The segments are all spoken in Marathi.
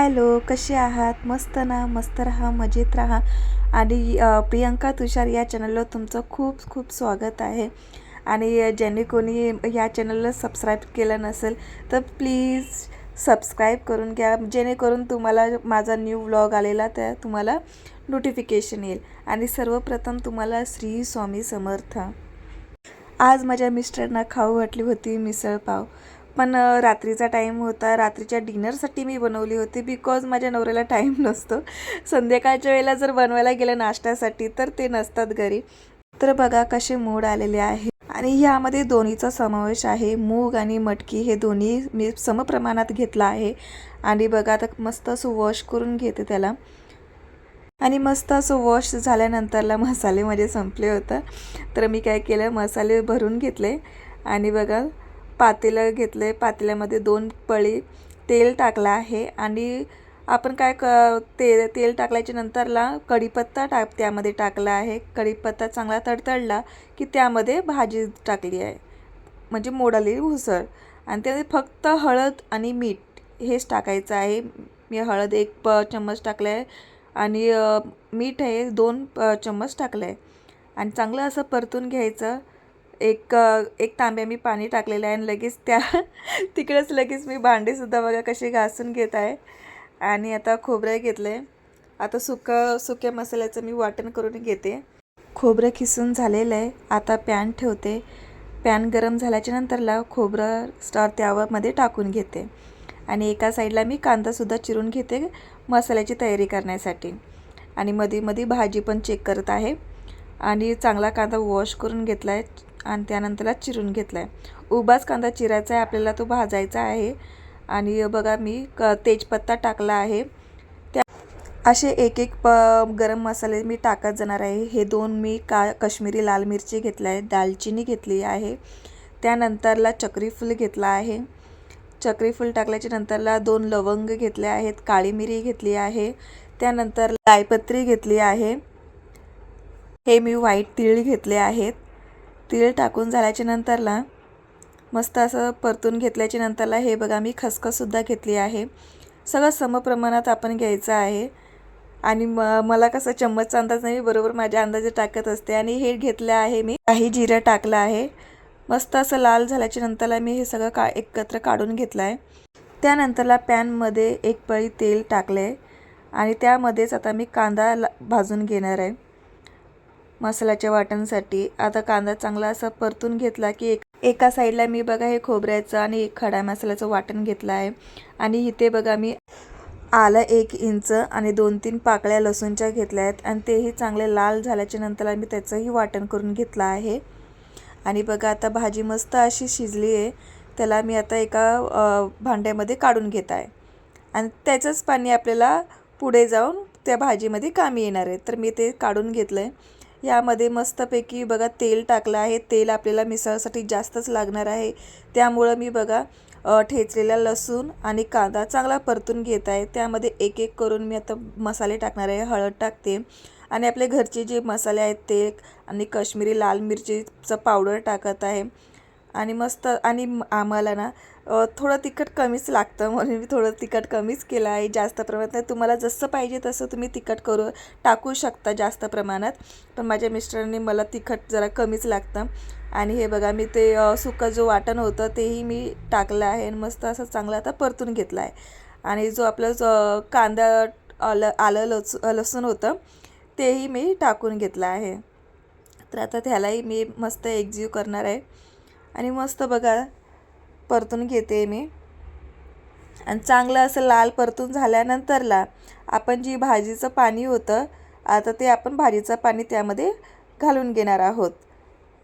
हॅलो कसे आहात? मस्त ना? मस्त राहा मजेत राहा. आणि प्रियंका तुषार या चॅनलवर तुमचं खूप खूप स्वागत आहे. आणि ज्यांनी कोणी या चॅनलला सबस्क्राईब केलं नसेल तर प्लीज सबस्क्राईब करून घ्या. जेणेकरून तुम्हाला माझा न्यू व्लॉग आलेला त्या तुम्हाला नोटिफिकेशन येईल. आणि सर्वप्रथम तुम्हाला श्री स्वामी समर्थ. आज माझ्या मिस्टरांना खाऊ वाटली होती मिसळ पाव. पण रात्रीचा टाईम होता. रात्रीच्या डिनरसाठी मी बनवली होती बिकॉज माझ्या नवऱ्याला टाईम नसतो. संध्याकाळच्या वेळेला जर बनवायला गेलं नाश्त्यासाठी तर ते नसतात घरी. तर बघा कसे मूड आलेले आहे. आणि ह्यामध्ये दोन्हीचा समावेश आहे. मूग आणि मटकी हे दोन्ही मी समप्रमाणात घेतलं आहे. आणि बघा आता मस्त असं वॉश करून घेते त्याला. आणि मस्त असं वॉश झाल्यानंतरला मसाले माझे संपले होतं. तर मी काय केलं? मसाले भरून घेतले. आणि बघा पातेलं घेतलं आहे पातेल्यामध्ये दोन पळी तेल टाकलं आहे आणि आपण काय क ते तेल टाकल्याच्या नंतरला कढीपत्ता टाक त्यामध्ये टाकला आहे. कढीपत्ता चांगला तडतडला की त्यामध्ये भाजी टाकली आहे. म्हणजे मोडाली भुसळ आणि त्यामध्ये फक्त हळद आणि मीठ हेच टाकायचं आहे. मी हळद एक प चम्मच टाकलं आहे आणि मीठ हे दोन प चम्मच टाकलं आहे आणि चांगलं असं परतून घ्यायचं. एक एक तांब्या मी पाणी टाकलेलं आहे आणि लगेच त्या तिकडेच लगेच मी भांडेसुद्धा बघा कशी घासून घेत आहे. आणि आता खोबरं घेतलं आहे आता सुकं सुक्या मसाल्याचं मी वाटण करून घेते. खोबरं खिसून झालेलं आहे. आता पॅन ठेवते. पॅन गरम झाल्याच्या नंतरला खोबरं स्टार त्यावरमध्ये टाकून घेते. आणि एका साईडला मी कांदासुद्धा चिरून घेते मसाल्याची तयारी करण्यासाठी. आणि मध्ये मध्ये भाजी पण चेक करत आहे. आणि चांगला कांदा वॉश करून घेतला आहे आणि त्यानंतरला चिरून घेतला आहे उभाच कांदा चिरायचा आहे आपल्याला तो भाजायचा आहे. आणि बघा मी क तेजपत्ता टाकला आहे. त्या असे एक एक प गरम मसाले मी टाकत जाणार आहे. हे दोन मी का कश्मीरी लाल मिरची घेतला आहे दालचिनी घेतली आहे. त्यानंतरला चक्रीफूल घेतला आहे. चक्रीफूल टाकल्याच्या नंतरला दोन लवंग घेतले आहेत काळी मिरी घेतली आहे. त्यानंतर लायपत्री घेतली आहे. हे मी व्हाईट तीळ घेतले आहेत. तीळ टाकून झाल्याच्या नंतरला मस्त असं परतून घेतल्याच्या नंतरला हे बघा मी खसखससुद्धा घेतली आहे. सगळं समप्रमाणात आपण घ्यायचं आहे. आणि म मला कसं चम्मचचा अंदाज नाही बरोबर माझ्या अंदाजे टाकत असते. आणि हे घेतलं आहे मी काही जिरं टाकलं आहे. मस्त असं लाल झाल्याच्या नंतरला मी हे सगळं का एकत्र काढून घेतलं आहे त्यानंतरला पॅनमध्ये एक पळी तेल टाकलं आहे आणि त्यामध्येच आता मी कांदा ला भाजून घेणार आहे. मसाल्याच्या वाटणसाठी आता कांदा चांगला असा परतून घेतला की एक एका साईडला मी बघा हे खोबऱ्याचं आणि एक खडा मसाल्याचं वाटण घेतलं आहे. आणि इथे बघा मी आलं एक इंच आणि दोन तीन पाकळ्या लसूणच्या घेतल्या आहेत आणि तेही चांगले लाल झाल्याच्यानंतर मी त्याचंही वाटण करून घेतलं आहे. आणि बघा आता भाजी मस्त अशी शिजली आहे. त्याला मी आता एका भांड्यामध्ये काढून घेत आहे. आणि त्याचंच पाणी आपल्याला पुढे जाऊन त्या भाजीमध्ये कामी येणार आहे. तर मी ते काढून घेतलं आहे यामध्ये मस्तपैकी बघा तेल टाकलं आहे. तेल आपल्याला मिसळसाठी जास्तच लागणार आहे. त्यामुळं मी बघा ठेचलेला लसूण आणि कांदा चांगला परतून घेत आहे. त्यामध्ये एक एक करून मी आता मसाले टाकणार आहे. हळद टाकते. आणि आपले घरचे जे मसाले आहेत ते आणि काश्मीरी लाल मिरचीचं पावडर टाकत आहे. आणि मस्त आणि आम्हाला ना थोडं तिखट कमीच लागतं म्हणून मी थोडं तिखट कमीच केलं आहे जास्त प्रमाणात. नाही तुम्हाला जसं पाहिजे तसं तुम्ही तिखट करू टाकू शकता जास्त प्रमाणात. पण माझ्या मिस्टरांनी मला तिखट जरा कमीच लागतं. आणि हे बघा मी ते सुकं जो वाटण होतं तेही मी टाकलं आहे आणि मस्त असं चांगलं आता परतून घेतलं आहे. आणि जो आपलं जो कांदा आलं आलं लस लसूण होतं तेही मी टाकून घेतलं आहे. तर आता त्यालाही मी मस्त एकजीव करणार आहे. आणि मस्त बघा परतून घेते मी. आणि चांगलं असं लाल परतून झाल्यानंतरला आपण जी भाजीचं पाणी होतं आता ते आपण भाजीचं पाणी त्यामध्ये घालून घेणार आहोत.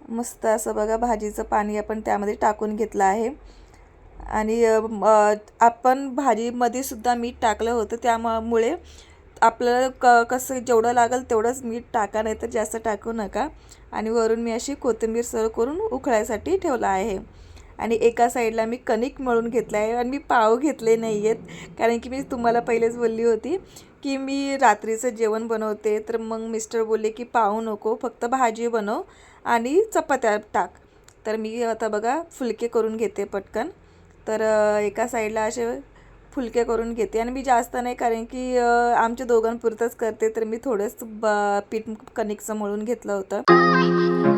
मस्त असं बघा भाजीचं पाणी आपण त्यामध्ये टाकून घेतलं आहे. आणि आपण भाजीमध्ये सुद्धा मीठ टाकलं होतं त्यामुळे आपल्याला क कसं जेवढं लागेल तेवढंच मीठ टाका नाही तर जास्त टाकू नका. आणि वरून मी अशी कोथिंबीर सर्व करून उकळायसाठी ठेवला आहे. आणि एका साईडला मी कणिक मळून घेतलं आहे आणि मी पाव घेतले नाही आहेत. कारण की मी तुम्हाला पहिलेच बोलली होती की मी रात्रीचं जेवण बनवते. तर मग मिस्टर बोलले की पाव नको फक्त भाजी बनव आणि चपात्या टाक. तर मी आता बघा फुलके करून घेते पटकन. तर एका साईडला असे फुलके करून घेते आणि मी जास्त नाही कारण की आमच्या दोघांपुरतंच करते. तर मी थोडंच ब पीठ कणिकचं मळून घेतलं होतं.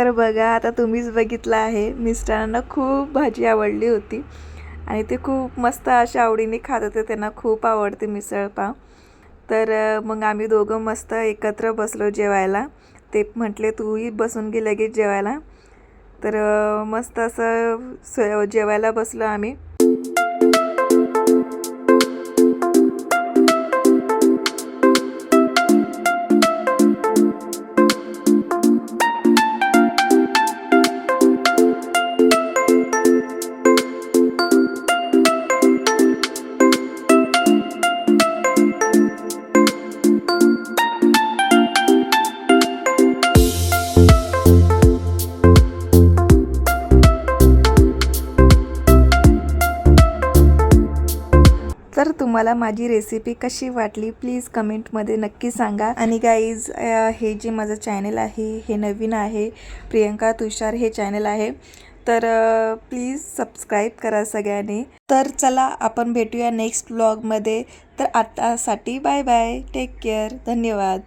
तर बघा आता तुम्हीच बघितलं आहे. मिस्टरांना खूप भाजी आवडली होती. आणि ते खूप मस्त अशा आवडीने खात होते. त्यांना खूप आवडते मिसळपाव तर मग आम्ही दोघं मस्त एकत्र बसलो जेवायला. ते म्हटले तूही बसून गे लगेच जेवायला. तर मस्त असं स- जेवायला बसलो आम्ही. तुम्हाला माझी रेसिपी कशी वाटली प्लीज कमेंटमध्ये नक्की सांगा. आणि गाईज हे जे माझं चॅनल आहे हे नवीन आहे प्रियंका तुषार हे चॅनल आहे तर प्लीज सबस्क्राईब करा सगळ्यांनी. तर चला आपण भेटूया नेक्स्ट ब्लॉगमध्ये तर आतासाठी बाय बाय टेक केअर धन्यवाद.